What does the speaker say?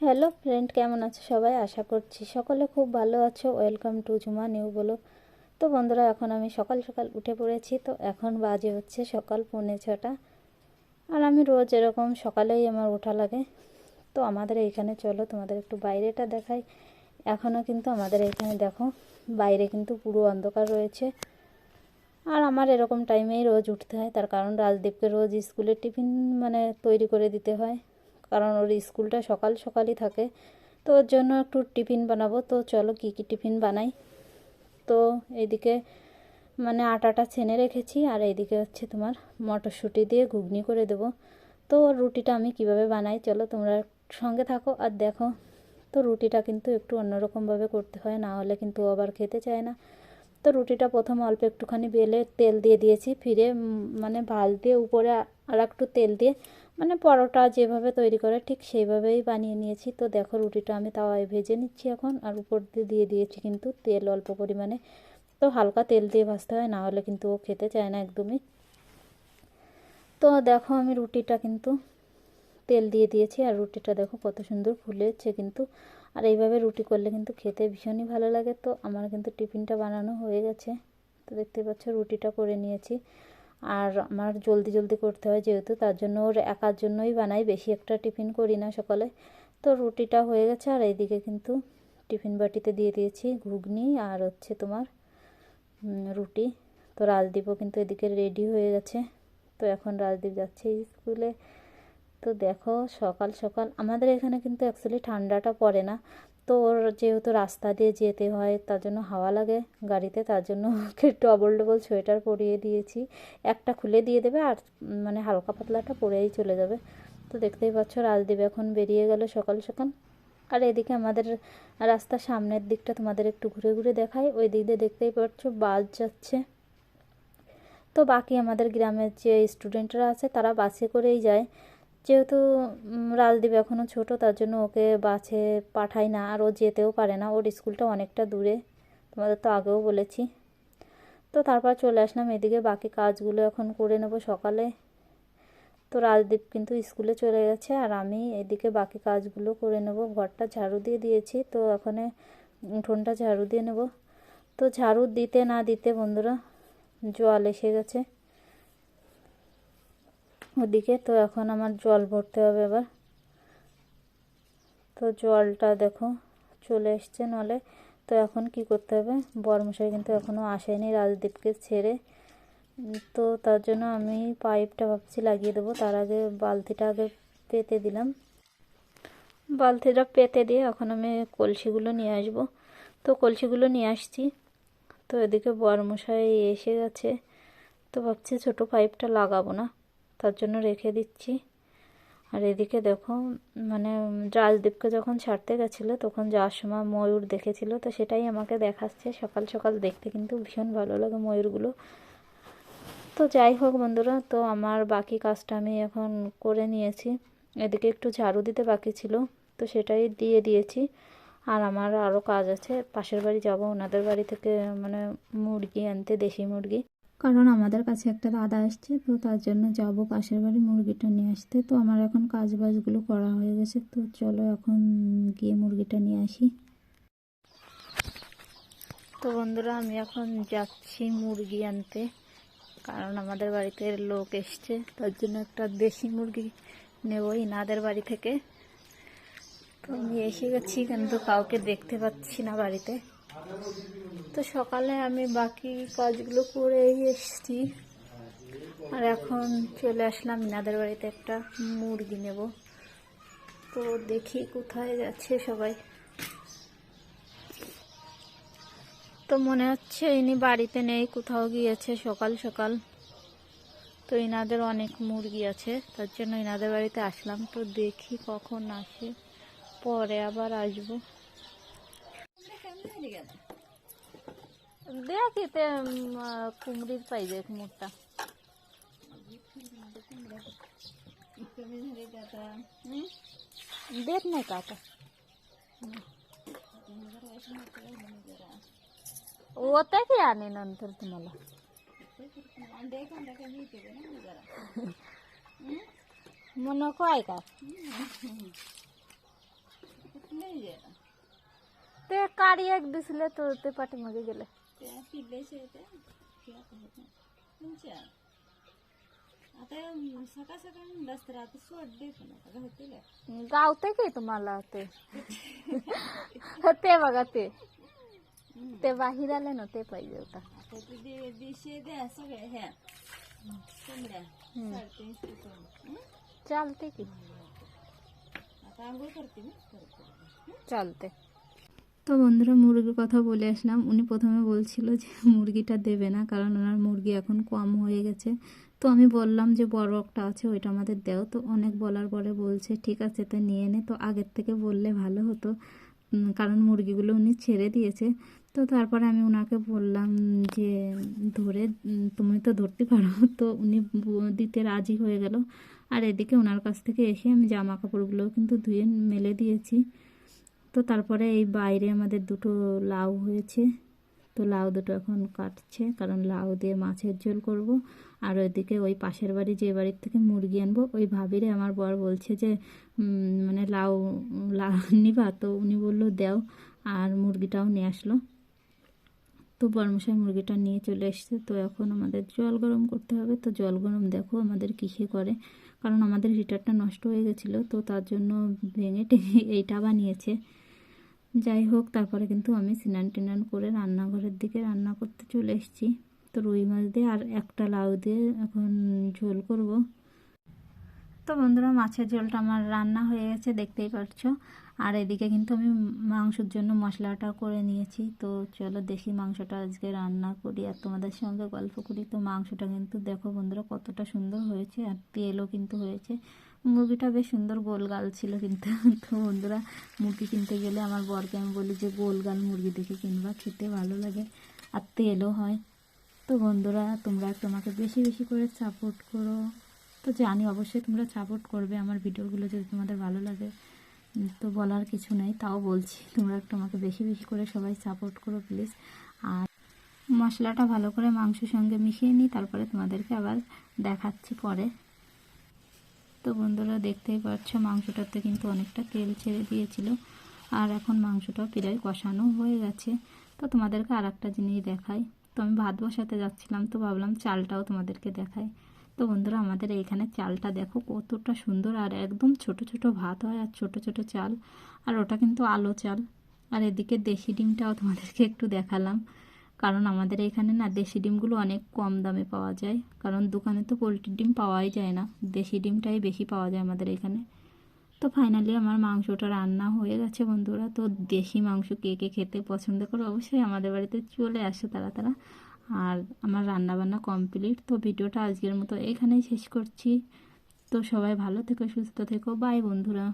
Hello friend কেমন আছো? সবাই আশা করছি সকলে খুব ভালো আছো। ওয়েলকাম টু জুমা নিউ বলো তো বন্ধুরা, এখন আমি সকাল সকাল উঠে পড়েছি, তো এখন বাজে হচ্ছে সকাল পৌনে ছটা। আর আমি রোজ এরকম সকালেই আমার ওঠা লাগে। তো আমাদের এইখানে চলো, তোমাদের একটু বাইরেটা দেখাই। এখনও কিন্তু আমাদের এখানে দেখো, বাইরে কিন্তু পুরো অন্ধকার রয়েছে। আর আমার এরকম টাইমেই রোজ উঠতে হয়, তার কারণ রাজদীপকে রোজ স্কুলের টিফিন মানে তৈরি করে দিতে হয়। কারণ ওর স্কুলটা সকাল সকালই থাকে। তো ওর জন্য একটু টিফিন বানাবো। তো চলো কী কী টিফিন বানাই। তো এইদিকে মানে আটাটা ছেনে রেখেছি আর এইদিকে হচ্ছে তোমার মটরশুঁটি দিয়ে ঘুগনি করে দেবো। তো ওর রুটিটা আমি কীভাবে বানাই চলো তোমরা সঙ্গে থাকো আর দেখো। তো রুটিটা কিন্তু একটু অন্যরকমভাবে করতে হয়, না হলে কিন্তু আবার খেতে চায় না। তো রুটিটা প্রথম অল্প একটুখানি বেলে তেল দিয়ে দিয়েছি, ফিরে মানে ভাজ দিয়ে উপরে আর একটু তেল দিয়ে মানে পরোটা যেভাবে তৈরি করে ঠিক সেইভাবেই বানিয়ে নিয়েছি। তো দেখো রুটিটা আমি তাওয়ায় ভেজে নিচ্ছি এখন, আর উপর দিয়ে দিয়ে দিয়েছি কিন্তু তেল অল্প পরিমাণে। তো হালকা তেল দিয়ে ভাজতে হয়, না হলে কিন্তু ও খেতে চায় না একদমই। তো দেখো আমি রুটিটা কিন্তু তেল দিয়ে দিয়েছি, আর রুটিটা দেখো কত সুন্দর ফুলেছে কিন্তু। আর এইভাবে রুটি করলে কিন্তু খেতে ভীষণই ভালো লাগে। তো আমার কিন্তু টিফিনটা বানানো হয়ে গেছে। তো দেখতে পাচ্ছ রুটিটা করে নিয়েছি। আর আমার জলদি জলদি করতে হয় যেহেতু, তার জন্য ওর একার জন্যই বানাই, বেশি একটা টিফিন করি না সকালে। তো রুটিটা হয়ে গেছে, আর এইদিকে কিন্তু টিফিন বাটিতে দিয়ে দিয়েছি ঘুগনি আর হচ্ছে তোমার রুটি। তো রাজদীপও কিন্তু এদিকে রেডি হয়ে গেছে। তো এখন রাজদীপ যাচ্ছে স্কুলে। তো দেখো সকাল সকাল, আমাদের এখানে কিন্তু অ্যাকচুয়ালি ঠান্ডাটা পড়ে না। তো ওর যেহেতু রাস্তা দিয়ে যেতে হয়, তার জন্য হাওয়া লাগে গাড়িতে, তার জন্য ওকে ডবল ডবল সোয়েটার পরিয়ে দিয়েছি। একটা খুলে দিয়ে দেবে আর মানে হালকা পাতলাটা পরেই চলে যাবে। তো দেখতেই পাচ্ছ রাজদীপ এখন বেরিয়ে গেল সকাল সকাল। আর এদিকে আমাদের রাস্তার সামনের দিকটা তোমাদের একটু ঘুরে ঘুরে দেখাই। ওই দিক দিয়ে দেখতেই পাচ্ছ বাস যাচ্ছে। তো বাকি আমাদের গ্রামের যে স্টুডেন্টরা আছে, তারা বাসে করেই যায়। যেহেতু রাজদীপ এখনও ছোট, তার জন্য ওকে বাসে পাঠায় না, আর ও যেতেও পারে না। ওর স্কুলটা অনেকটা দূরে, তোমাদের তো আগেও বলেছি। তো তারপর চলে আসলাম এদিকে, বাকি কাজগুলো এখন করে নেব সকালে। তো রাজদীপ কিন্তু স্কুলে চলে গেছে, আর আমি এদিকে বাকি কাজগুলো করে নেব। ঘরটা ঝাড়ু দিয়ে দিয়েছি, তো এখানে উঠোনটা ঝাড়ু দিয়ে নেব। তো ঝাড়ু দিতে না দিতে বন্ধুরা, জল এসে গেছে। ওদিকে তো এখন আমার জল ভরতে হবে এবার। তো জলটা দেখো, চলে এসছে নলে। তো এখন কি করতে হবে? বরমশাই কিন্তু এখনও আসেনি রাজদীপকে ছেড়ে। তো তার জন্য আমি পাইপটা ভাবছি লাগিয়ে দেবো। তার আগে বালতিটা আগে পেতে দিলাম। বালতিটা পেতে দিয়ে এখন আমি কলসিগুলো নিয়ে আসব। তো কলসিগুলো নিয়ে আসছি। তো এদিকে বরমশাই এসে গেছে। তো ভাবছি ছোটো পাইপটা লাগাবো না। তার জন্য রেখে দিচ্ছি। আর এদিকে দেখো মানে রাজদীপকে যখন ছাড়তে গেছিল, তখন যাওয়ার সময় ময়ূর দেখেছিল, তো সেটাই আমাকে দেখাচ্ছে। সকাল সকাল দেখতে কিন্তু ভীষণ ভালো লাগে ময়ূরগুলো। তো যাই হোক বন্ধুরা, তো আমার বাকি কাজটা আমি এখন করে নিয়েছি। এদিকে একটু ঝাড়ু দিতে বাকি ছিল, তো সেটাই দিয়ে দিয়েছি। আর আমার আরও কাজ আছে, পাশের বাড়ি যাব, ওনাদের বাড়ি থেকে মানে মুরগি আনতে, দেশি মুরগি। কারণ আমাদের কাছে একটা দাদা আসছে তো তার জন্য যাব পাশের বাড়ি মুরগিটা নিয়ে আসতে। তো আমার এখন কাজ বাজগুলো করা হয়ে গেছে, তো চলো এখন গিয়ে মুরগিটা নিয়ে আসি। তো বন্ধুরা, আমি এখন যাচ্ছি মুরগি আনতে, কারণ আমাদের বাড়িতে লোক এসছে, তার জন্য একটা দেশি মুরগি নেব ইনাদের বাড়ি থেকে। তো আমি এসে গেছি, কিন্তু কাউকে দেখতে পাচ্ছি না বাড়িতে। তো সকালে আমি বাকি কাজগুলো করেই এসছি। আর এখন চলে আসলাম ইনাদের বাড়িতে একটা মুরগি নেব। তো দেখি কোথায় যাচ্ছে সবাই। তো মনে হচ্ছে ইনি বাড়িতে নেই, কোথাও গিয়েছে সকাল সকাল। তো ইনাদের অনেক মুরগি আছে, তার জন্য ইনাদের বাড়িতে আসলাম। তো দেখি কখন আসে, পরে আবার আসব। द्या की ते कोंबडीच पाहिजे एक मोठा. देत नाही का आता? होत की आणि नंतर तुम्हाला. मग नको आहे का? ते काडी एक दिसले तर ते पाठीमागे गेले. त्या आता गावते काय तुम्हाला ते? ते बघा ते. ते बाहेर आले ना ते पाहिजे होता. ते द्या सगळ्या ह्या. चालते की. आता आंघोळ चालते তো বন্ধুরা মুরগির কথা বলে আসলাম। উনি প্রথমে বলছিল যে মুরগিটা দেবে না, কারণ ওনার মুরগি এখন কম হয়ে গেছে। তো আমি বললাম যে বড় একটা আছে, ওইটা আমাদের দেও। তো অনেক বলার পরে বলছে, ঠিক আছে, তো নিয়ে নে। তো আগের থেকে বললে ভালো হতো কারণ মুরগিগুলো উনি ছেড়ে দিয়েছে। তো তারপরে আমি ওনাকে বললাম যে, ধরে তুমি তো ধরতে পারো। তো উনি দিতে রাজি হয়ে গেল। আর এদিকে ওনার কাছ থেকে এসে আমি জামা কাপড়গুলোও কিন্তু ধুয়ে মেলে দিয়েছি। তো তারপরে এই বাইরে আমাদের দুটো লাউ হয়েছে। তো লাউ দুটো এখন কাটছে, কারণ লাউ দিয়ে মাছের ঝোল করব। আর ওইদিকে ওই পাশের বাড়ি, যে বাড়ির থেকে মুরগি আনব, ওই ভাবিরে আমার বর বলছে যে মানে লাউ লাউ নিবা তো উনি বলল, দেও। আর মুরগিটাও নিয়ে আসলো। তো বর্মশাই মুরগিটা নিয়ে চলে এসছে। তো এখন আমাদের জল গরম করতে হবে। তো জল গরম দেখো আমাদের কিসে করে। কারণ আমাদের হিটারটা নষ্ট হয়ে গেছিল। তো তার জন্য ভেঙে টেঙে এইটা বানিয়েছে। যাই হোক, তারপরে কিন্তু আমি স্নান টিনান করে রান্নাঘরের দিকে রান্না করতে চলে এসেছি। তো রুই মাছ দিয়ে আর একটা লাউ দিয়ে এখন ঝোল করব। তো বন্ধুরা, মাছের ঝোলটা আমার রান্না হয়ে গেছে, দেখতেই পাচ্ছো আর এদিকে কিন্তু আমি মাংসের জন্য মশলাটা করে নিয়েছি। তো চলো দেখি মাংসটা আজকে রান্না করি আর তোমাদের সঙ্গে গল্প করি। তো মাংসটা কিন্তু দেখো বন্ধুরা, কতটা সুন্দর হয়েছে আর তেলও কিন্তু হয়েছে। মুরগিটা বেশ সুন্দর গোল গাল ছিল কিন্তু, তো বন্ধুরা মুরগি কিনতে গেলে আমার বরকে আমি বলি যে, গোল গাল মুরগি দেখে কিনবা, খেতে ভালো লাগে আর তেলও হয়। তো বন্ধুরা, তোমরা তোমাকে বেশি বেশি করে সাপোর্ট করো। তো জানি অবশ্যই তোমরা সাপোর্ট করবে আমার ভিডিওগুলো যদি তোমাদের ভালো লাগে। তো বলার কিছু নেই, তাও বলছি, তোমরা একটু আমাকে বেশি বেশি করে সবাই সাপোর্ট করো প্লিজ আর মশলাটা ভালো করে মাংসের সঙ্গে মিশিয়ে নিই, তারপরে তোমাদেরকে আবার দেখাচ্ছি পরে। তো বন্ধুরা দেখতেই পাচ্ছ, মাংসটাতে কিন্তু অনেকটা তেল ছেড়ে দিয়েছিল। আর এখন মাংসটা প্রায় কষানো হয়ে গেছে। তো তোমাদেরকে আর একটা জিনিস দেখাই। তো আমি ভাত বসাতে যাচ্ছিলাম, তো ভাবলাম চালটাও তোমাদেরকে দেখাই। তো বন্ধুরা, আমাদের এইখানে চালটা দেখো কতটা সুন্দর আর একদম ছোট ছোট ভাত হয় আর ছোট ছোট চাল। আর ওটা কিন্তু আলো চাল। আর এদিকে দেশি ডিমটাও তোমাদেরকে একটু দেখালাম। কারণ আমাদের এখানে না দেশি ডিমগুলো অনেক কম দামে পাওয়া যায়। কারণ দোকানে তো পোলট্রির ডিম পাওয়াই যায় না। দেশি ডিমটাই বেশি পাওয়া যায় আমাদের এখানে। তো ফাইনালি আমার মাংসটা রান্না হয়ে গেছে বন্ধুরা। তো দেশি মাংস কে কে খেতে পছন্দ করে অবশ্যই আমাদের বাড়িতে চলে আসে তারা তারা। আর আমার রান্না বান্না কমপ্লিট তো ভিডিওটা আজকের মতো এখানেই শেষ করছি। তো সবাই ভালো থেকো, সুস্থ থেকো। বাই বন্ধুরা।